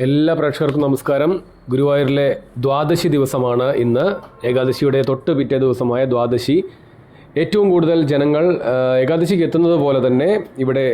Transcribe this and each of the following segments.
എല്ലാ പ്രേക്ഷകർക്കും നമസ്കാരം. ഗുരുവായൂരിലെ ദ്വാദശി ദിവസമാണ് ഇന്ന്. ഏകാദശിയുടെ തൊട്ട് പിറ്റേ ദിവസമായ ദ്വാദശി ഏറ്റവും കൂടുതൽ ജനങ്ങൾ ഏകാദശിക്ക് എത്തുന്നത് പോലെ തന്നെ ഇവിടെ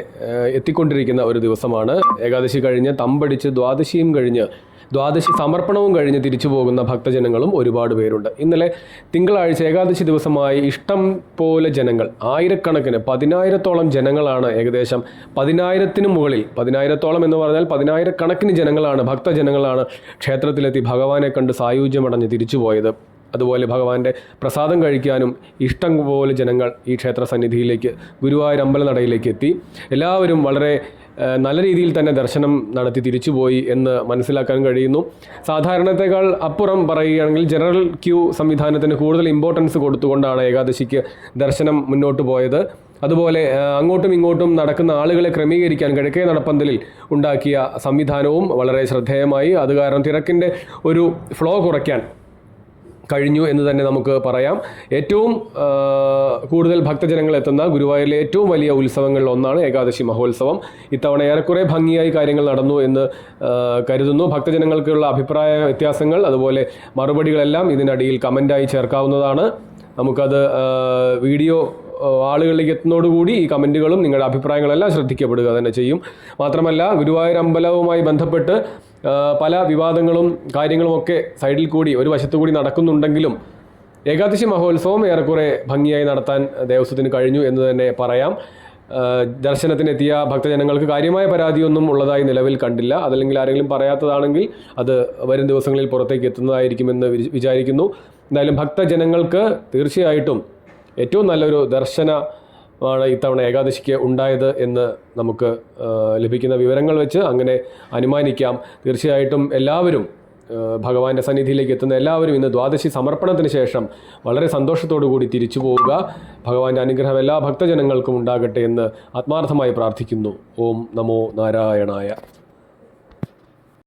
എത്തിക്കൊണ്ടിരിക്കുന്ന ഒരു ദിവസമാണ്. ഏകാദശി കഴിഞ്ഞ് തമ്പടിച്ച് ദ്വാദശിയും കഴിഞ്ഞ് ദ്വാദശി സമർപ്പണവും കഴിഞ്ഞ് തിരിച്ചു പോകുന്ന ഭക്തജനങ്ങളും ഒരുപാട് പേരുണ്ട്. ഇന്നലെ തിങ്കളാഴ്ച ഏകാദശി ദിവസമായി ഇഷ്ടം പോലെ ജനങ്ങൾ ആയിരക്കണക്കിന് പതിനായിരത്തോളം ജനങ്ങളാണ് ഏകദേശം. പതിനായിരത്തിന് മുകളിൽ പതിനായിരത്തോളം എന്ന് പറഞ്ഞാൽ പതിനായിരക്കണക്കിന് ജനങ്ങളാണ് ഭക്തജനങ്ങളാണ് ക്ഷേത്രത്തിലെത്തി ഭഗവാനെ കണ്ട് സായുജ്യമടഞ്ഞ് തിരിച്ചുപോയത്. അതുപോലെ ഭഗവാന്റെ പ്രസാദം കഴിക്കാനും ഇഷ്ടം പോലെ ജനങ്ങൾ ഈ ക്ഷേത്ര സന്നിധിയിലേക്ക് ഗുരുവായൂർ അമ്പലനടയിലേക്ക് എത്തി. എല്ലാവരും വളരെ നല്ല രീതിയിൽ തന്നെ ദർശനം നടത്തി തിരിച്ചുപോയി എന്ന് മനസ്സിലാക്കാൻ കഴിയുന്നു. സാധാരണത്തെക്കാൾ അപ്പുറം പറയുകയാണെങ്കിൽ ജനറൽ ക്യൂ സംവിധാനത്തിന് കൂടുതൽ ഇമ്പോർട്ടൻസ് കൊടുത്തുകൊണ്ടാണ് ഏകാദശിക്ക് ദർശനം മുന്നോട്ട് പോയത്. അതുപോലെ അങ്ങോട്ടും ഇങ്ങോട്ടും നടക്കുന്ന ആളുകളെ ക്രമീകരിക്കാൻ കിഴക്കേ നടപ്പന്തലിൽ ഉണ്ടാക്കിയ സംവിധാനവും വളരെ ശ്രദ്ധേയമായി. അത് കാരണം തിരക്കിന്റെ ഒരു ഫ്ലോ കുറയ്ക്കാൻ കഴിഞ്ഞു എന്ന് തന്നെ നമുക്ക് പറയാം. ഏറ്റവും കൂടുതൽ ഭക്തജനങ്ങൾ എത്തുന്ന ഗുരുവായൂരിലെ ഏറ്റവും വലിയ ഉത്സവങ്ങളിൽ ഒന്നാണ് ഏകാദശി മഹോത്സവം. ഇത്തവണ ഏറെക്കുറെ ഭംഗിയായി കാര്യങ്ങൾ നടന്നു എന്ന് കരുതുന്നു. ഭക്തജനങ്ങൾക്കുള്ള അഭിപ്രായ വ്യത്യാസങ്ങൾ അതുപോലെ മറുപടികളെല്ലാം ഇതിനടിയിൽ കമന്റായി ചേർക്കാവുന്നതാണ്. നമുക്കത് വീഡിയോ ആളുകളിലേക്ക് എത്തുന്നതോടുകൂടി ഈ കമന്റുകളും നിങ്ങളുടെ അഭിപ്രായങ്ങളെല്ലാം ശ്രദ്ധിക്കപ്പെടുക തന്നെ ചെയ്യും. മാത്രമല്ല ഗുരുവായൂർ അമ്പലവുമായി ബന്ധപ്പെട്ട് പല വിവാദങ്ങളും കാര്യങ്ങളുമൊക്കെ സൈഡിൽ കൂടി ഒരു വശത്തു കൂടി നടക്കുന്നുണ്ടെങ്കിലും ഏകാദശി മഹോത്സവം ഏറെക്കുറെ ഭംഗിയായി നടത്താൻ ദേവസ്വത്തിന് കഴിഞ്ഞു എന്ന് തന്നെ പറയാം. ദർശനത്തിനെത്തിയ ഭക്തജനങ്ങൾക്ക് കാര്യമായ പരാതിയൊന്നും ഉള്ളതായി നിലവിൽ കണ്ടില്ല. അതല്ലെങ്കിൽ ആരെങ്കിലും പറയാത്തതാണെങ്കിൽ അത് വരും ദിവസങ്ങളിൽ പുറത്തേക്ക് എത്തുന്നതായിരിക്കുമെന്ന് വിച- വിചാരിക്കുന്നു. എന്തായാലും ഭക്തജനങ്ങൾക്ക് തീർച്ചയായിട്ടും ഏറ്റവും നല്ലൊരു ദർശനമാണ് ഇത്തവണ ഏകാദശിക്ക് ഉണ്ടായത് എന്ന് നമുക്ക് ലഭിക്കുന്ന വിവരങ്ങൾ വെച്ച് അങ്ങനെ അനുമാനിക്കാം. തീർച്ചയായിട്ടും എല്ലാവരും ഭഗവാന്റെ സന്നിധിയിലേക്ക് എത്തുന്ന എല്ലാവരും ഇന്ന് ദ്വാദശി സമർപ്പണത്തിന് ശേഷം വളരെ സന്തോഷത്തോടു കൂടി തിരിച്ചു പോവുക. ഭഗവാന്റെ അനുഗ്രഹം എല്ലാ ഭക്തജനങ്ങൾക്കും ഉണ്ടാകട്ടെ എന്ന് ആത്മാർത്ഥമായി പ്രാർത്ഥിക്കുന്നു. ഓം നമോ നാരായണായ.